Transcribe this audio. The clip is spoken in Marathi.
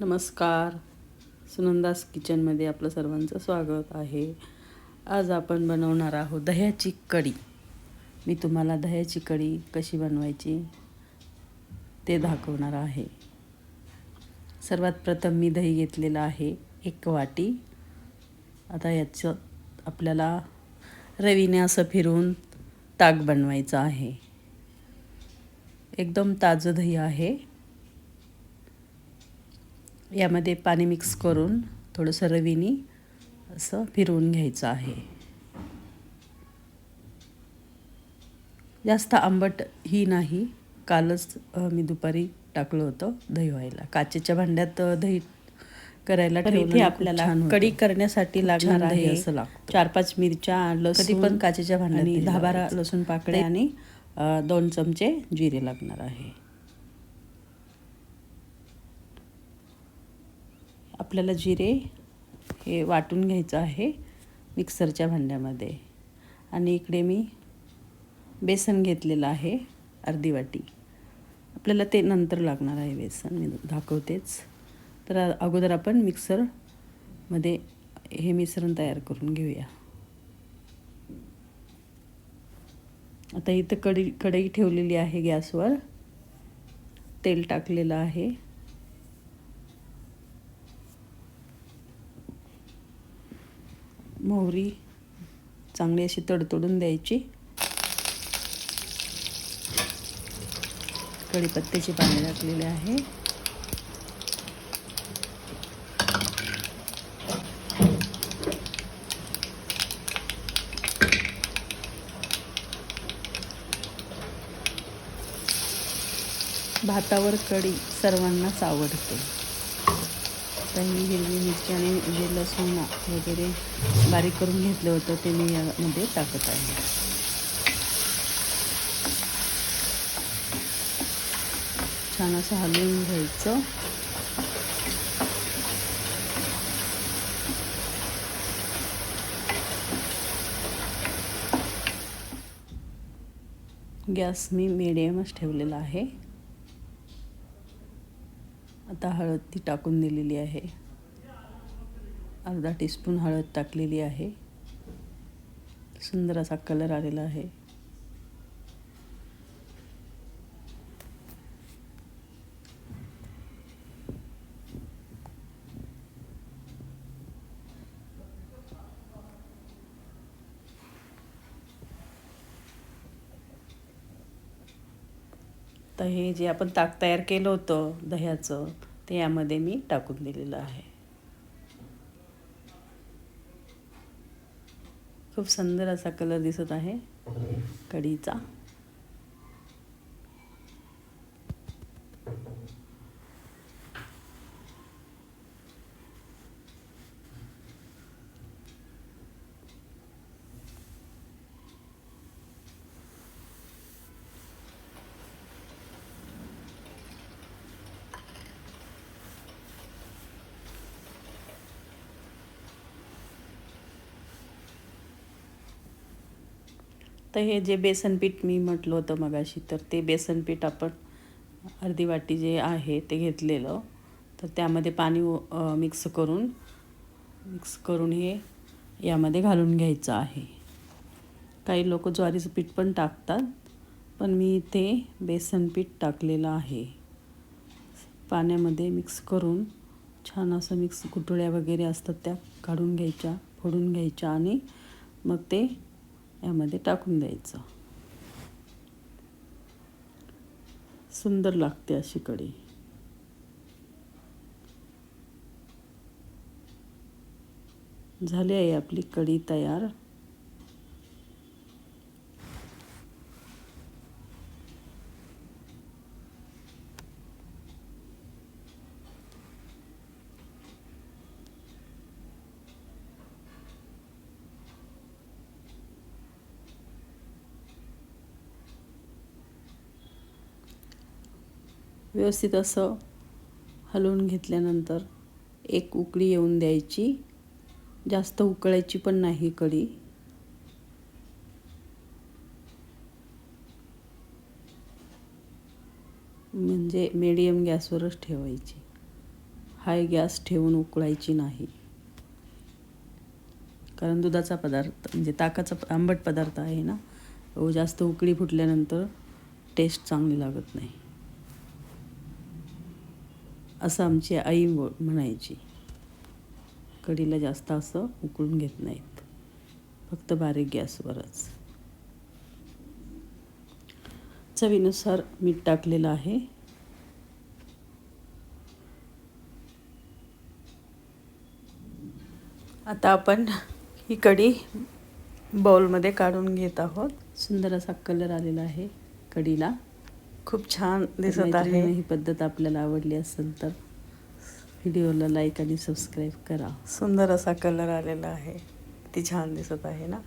नमस्कार. सुनंदास किचनमध्ये आपलं सर्वांचं स्वागत आहे. आज आपण बनवणार आहोत दह्याची कढी. मी तुम्हाला दह्याची कढी कशी बनवायची ते दाखवणार आहे. सर्वात प्रथम मी दही घेतलेलं आहे एक वाटी. आता याचं आपल्याला रवीने असं फिरून ताक बनवायचं आहे. एकदम ताजं दही आहे. यामध्ये पाणी मिक्स करून थोडंसं रवीनी असं फिरवून घ्यायचं आहे जास्त आंबट ही नाही कालच मी दुपारी टाकलं होतं दही व्हायला काचेच्या भांड्यात दही करायला इथे आपल्याला. कढी करण्यासाठी लागणार आहे असं लागतं. चार पाच मिरच्या लसूण पण काचेच्या भांड्यात दही बारा. लसूण पाकळ्या आणि दोन चमचे जिरे लागणार आहे आपल्याला जिरे हे वाटून घ्यायचं आहे मिक्सरच्या भांड्यामध्ये. आणि इकडे मी बेसन घेतलेलं आहे अर्धी वाटी. आपल्याला ते नंतर लागणार आहे बेसन मी दाखवतेच. तर अगोदर आपण मिक्सरमध्ये हे मिश्रण तयार करून घेऊया. आता इथं कडी कढई ठेवलेली आहे गॅसवर. तेल टाकलेलं आहे. मोहरी चांगली अशी तडतडून द्यायची. कढीपत्त्याची पाने टाकलेले आहे. भातावर कढी सर्वांनाच आवडते. तर मी हिरवी मिरची आणि जे लसूण वगैरे बारीक करून घेतलं होतं ते मी यामध्ये टाकत आहे. छान असं हलवून घ्यायचं. गॅस मी मिडियमच ठेवलेला आहे. आता हळद ती टाकून दिलेली आहे. अर्धा टीस्पून हळद टाकलेली आहे. सुंदर असा कलर आलेला आहे. तर हे जे आपण ताक तयार केलं होतं दह्याचं ते यामध्ये मी टाकून दिलेलं आहे. खूप सुंदर असा कलर दिसत आहे कढीचा. तर हे जे बेसनपीठ मी म्हटलं होतं मगाशी तर ते बेसनपीठ आपण अर्धी वाटी जे आहे ते घेतलेलं. तर त्यामध्ये पाणी मिक्स करून मिक्स करून हे यामध्ये घालून घ्यायचं आहे. काही लोक ज्वारीचं पीठ पण टाकतात पण मी इथे बेसन पीठ टाकलेलं आहे. पाण्यामध्ये मिक्स करून छान असं मिक्स कुटुळ्या वगैरे असतात त्या काढून घ्यायच्या फोडून घ्यायच्या आणि मग ते यामध्ये टाकून द्यायचं. सुंदर लागते अशी कढी. झाली आहे आपली कढी तयार. व्यवस्थित असं हलवून घेतल्यानंतर एक उकळी येऊन द्यायची. जास्त उकळायची पण नाही कढी. म्हणजे मीडियम गॅसवरच ठेवायची. हाय गॅस ठेवून उकळायची नाही. कारण दुधाचा पदार्थ म्हणजे ताकाचा आंबट पदार्थ आहे ना जास्त उकळी फुटल्यानंतर टेस्ट चांगली लागत नाही. असं आमची आई म्हणायची. कढीला जास्त असं उकळून घेत नाहीत. फक्त बारीक गॅसवरच. चवीनुसार मीठ टाकलेलं आहे. आता आपण ही कढी बाउलमध्ये काढून घेत आहोत. सुंदर असा कलर आलेला आहे कढीला. खूप छान दिसत आहे. ही पद्धत आपल्याला आवडली असेल तर व्हिडिओला लाईक आणि सबस्क्राईब करा. सुंदर असा कलर आलेला आहे. किती छान दिसत आहे ना?